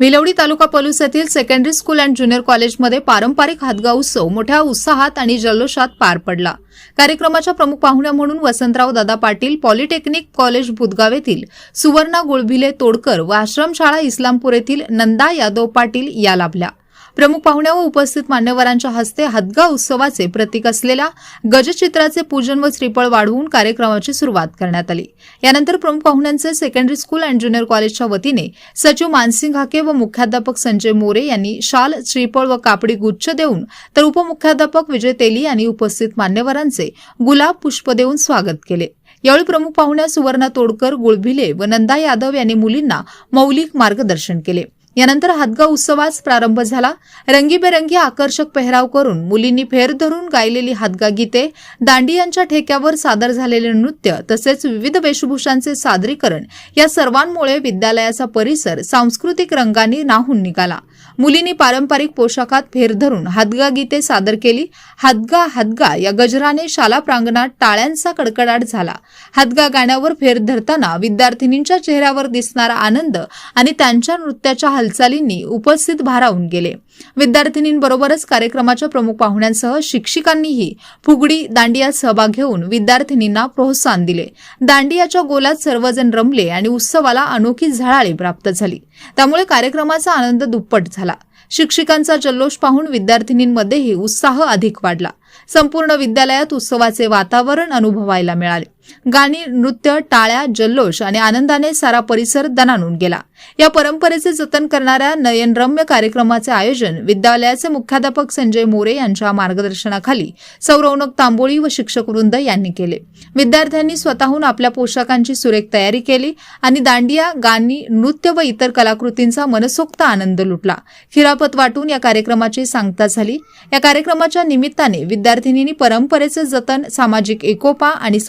विलवडी तालुका पलूस येथील secondary school and junior कॉलेजमध्ये पारंपरिक हातगाव उत्सव मोठ्या उत्साहात आणि जल्लोषात पार पडला. कार्यक्रमाच्या प्रमुख पाहुण्या म्हणून वसंतराव दादा पाटील पॉलिटेक्निक कॉलेज बुदगाव येथील सुवर्णा गुळभिले तोडकर व आश्रमशाळा इस्लामपूर येथील नंदा यादव पाटील या लाभल्या. प्रमुख पाहुण्या व उपस्थित मान्यवरांच्या हस्ते हदगा उत्सवाचे प्रतीक असलेल्या गजचित्राचे पूजन व श्रीफळ वाढवून कार्यक्रमाची सुरुवात करण्यात आली. यानंतर प्रमुख पाहुण्यांचे सेकंडरी स्कूल अँड ज्युनियर कॉलेजच्या वतीने सचिव मानसिंग हाके व मुख्याध्यापक संजय मोरे यांनी शाल श्रीफळ व कापडी गुच्छ देऊन तर उपमुख्याध्यापक विजय तेली यांनी उपस्थित मान्यवरांचे गुलाब पुष्प देऊन स्वागत केले. यावेळी प्रमुख पाहुण्या सुवर्णा तोडकर गुळभिले व नंदा यादव यांनी मुलींना मौलिक मार्गदर्शन केले. यानंतर हातगा उत्सवास प्रारंभ झाला. रंगीबेरंगी आकर्षक पेहराव करून मुलींनी फेर धरून गायलेली हातगा गीते दांडियांच्या ठेक्यावर सादर झालेले नृत्य तसेच विविध वेशभूषांचे सादरीकरण या सर्वांमुळे विद्यालयाचा परिसर सांस्कृतिक रंगांनी नाहून निघाला. मुलींनी पारंपरिक पोशाखात फेर धरून हादगा गीते सादर केली. हादगा हादगा या गजराने शाला प्रांगणात टाळ्यांचा कडकडाट झाला. हादगा गाण्यावर फेर धरताना विद्यार्थिनींच्या चेहऱ्यावर दिसणारा आनंद आणि त्यांच्या नृत्याच्या हालचालींनी उपस्थित भारावून गेले. विद्यार्थिनींबरोबरच कार्यक्रमाच्या प्रमुख पाहुण्यांसह शिक्षिकांनीही फुगडी दांडियात सहभाग घेऊन विद्यार्थिनींना प्रोत्साहन दिले. दांडियाच्या गोलात सर्वजण रमले आणि उत्सवाला अनोखी झळाळी प्राप्त झाली. त्यामुळे कार्यक्रमाचा आनंद दुप्पट झाला. शिक्षिकांचा जल्लोष पाहून विद्यार्थिनींमध्येही उत्साह अधिक वाढला. संपूर्ण विद्यालयात उत्सवाचे वातावरण अनुभवायला मिळाले. गाणी नृत्य टाळ्या जल्लोष आणि आनंदाने सारा परिसर दणानून गेला. या परंपरेचे जतन करणाऱ्या नयनरम्य कार्यक्रमाचे आयोजन विद्यालयाचे मुख्याध्यापक संजय मोरे यांच्या मार्गदर्शनाखाली सौरवनक तांबोळी व शिक्षक वृंद यांनी केले. विद्यार्थ्यांनी स्वतःहून आपल्या पोशाखांची सुरेख तयारी केली आणि दांडिया गाणी नृत्य व इतर कलाकृतींचा मनसोक्त आनंद लुटला. खिरापत वाटून या कार्यक्रमाची सांगता झाली. या कार्यक्रमाच्या निमित्ताने विद्यार्थिनींनी परंपरेचे जतन सामाजिक एकोपा आणि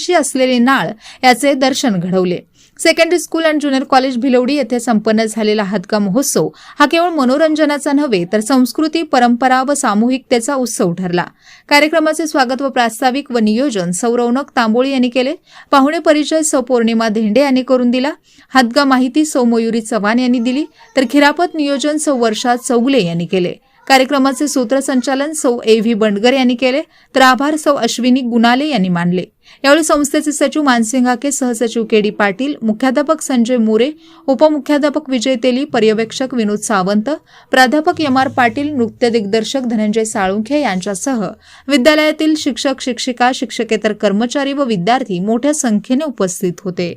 पाठीशी असलेले नाळ याचे दर्शन घडवले. Secondary school and junior college Bhilwadi येथे संपन्न झालेला हातगा महोत्सव हा केवळ मनोरंजनाचा नव्हे तर संस्कृती परंपरा व सामूहिकतेचा उत्सव ठरला. कार्यक्रमाचे स्वागत व प्रास्ताविक व नियोजन सौरवनक तांबोळी यांनी केले. पाहुणे परिचय सौ पौर्णिमा धेंडे यांनी करून दिला. हातगा माहिती सौ मयुरी चव्हाण यांनी दिली. तर खिरापत नियोजन सौ वर्षा चौगले यांनी केले. कार्यक्रमाचे सूत्रसंचालन सौ ए व्ही बंडगर यांनी केले. तर आभार सौ अश्विनी गुनाले यांनी मानले. यावेळी संस्थेचे सचिव मानसिंग हाके सहसचिव के डी पाटील मुख्याध्यापक संजय मोरे उपमुख्याध्यापक विजय तेली पर्यवेक्षक विनोद सावंत प्राध्यापक एम आर पाटील नृत्य दिग्दर्शक धनंजय साळुंखे यांच्यासह विद्यालयातील शिक्षक शिक्षिका शिक्षकेतर कर्मचारी व विद्यार्थी मोठ्या संख्येने उपस्थित होते.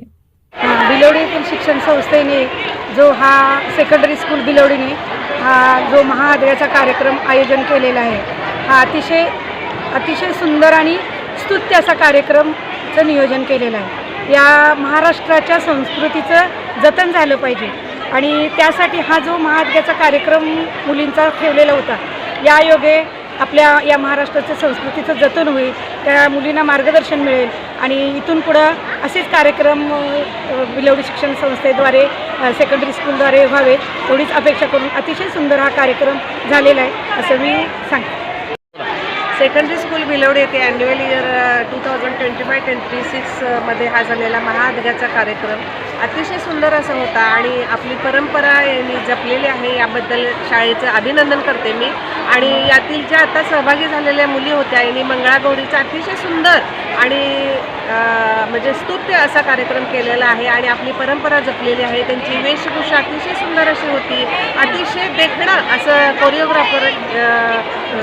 बिलोडी येथील शिक्षण संस्थेने जो हा सेकंडरी स्कूल बिलोडीने हा जो महाआदऱ्याचा कार्यक्रम आयोजन केलेला आहे हा अतिशय अतिशय सुंदर आणि स्तुत्य असा कार्यक्रमचं नियोजन केलेलं आहे. या महाराष्ट्राच्या संस्कृतीचं जतन झालं पाहिजे आणि त्यासाठी हा जो महाआदराचा कार्यक्रम मुलींचा ठेवलेला होता या योगे आपल्या या महाराष्ट्राच्या संस्कृतीचं जतन होईल त्या मुलींना मार्गदर्शन मिळेल आणि इथून पुढं असेच कार्यक्रम बिलवडी शिक्षण संस्थेद्वारे सेकंडरी स्कूलद्वारे व्हावेत एवढीच अपेक्षा करून अतिशय सुंदर हा कार्यक्रम झालेला आहे असं मी सांगते. सेकंडरी स्कूल बिलवड येथे annual year two thousand twenty five twenty सिक्समध्ये हा झालेला महाअदगाचा कार्यक्रम. अतिशय सुंदर असा होता आणि आपली परंपरा यांनी जपलेली आहे याबद्दल शाळेचं अभिनंदन करते मी. आणि यातील ज्या आता सहभागी झालेल्या मुली होत्या यांनी मंगळागौरीचं अतिशय सुंदर आणि म्हणजे स्तुत्य असा कार्यक्रम केलेला आहे आणि आपली परंपरा जपलेली आहे. त्यांची वेशभूषा अतिशय सुंदर अशी होती. अतिशय देखणं असं कोरिओग्राफर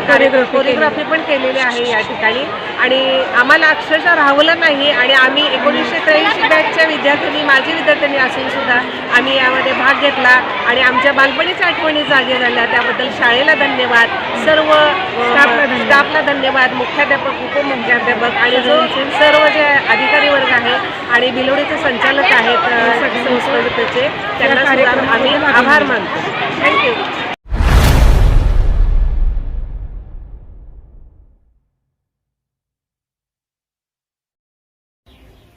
Choreography कोरिओग्राफी पण केलेली आहे या ठिकाणी. आणि आम्हाला अक्षरशः राहवलं नाही आणि आम्ही एकोणीसशे त्र्याऐंशी बॅचच्या विद्यार्थ्यांनी माजी विद्यार्थ्यांनी असून सुद्धा आम्ही यामध्ये भाग घेतला आणि आमच्या बालपणीच्या आठवणी जागे झाल्या. त्याबद्दल शाळेला धन्यवाद. सर्व स्टाफला धन्यवाद. स्टाफला धन्यवाद. मुख्याध्यापक उपमुख्याध्यापक आणि जो सर्व जे अधिकारी वर्ग आहे आणि बिलोडीचे संचालक आहेत अ, संस्कृतीचे त्यांना आम्ही आभार मानतो. थँक्यू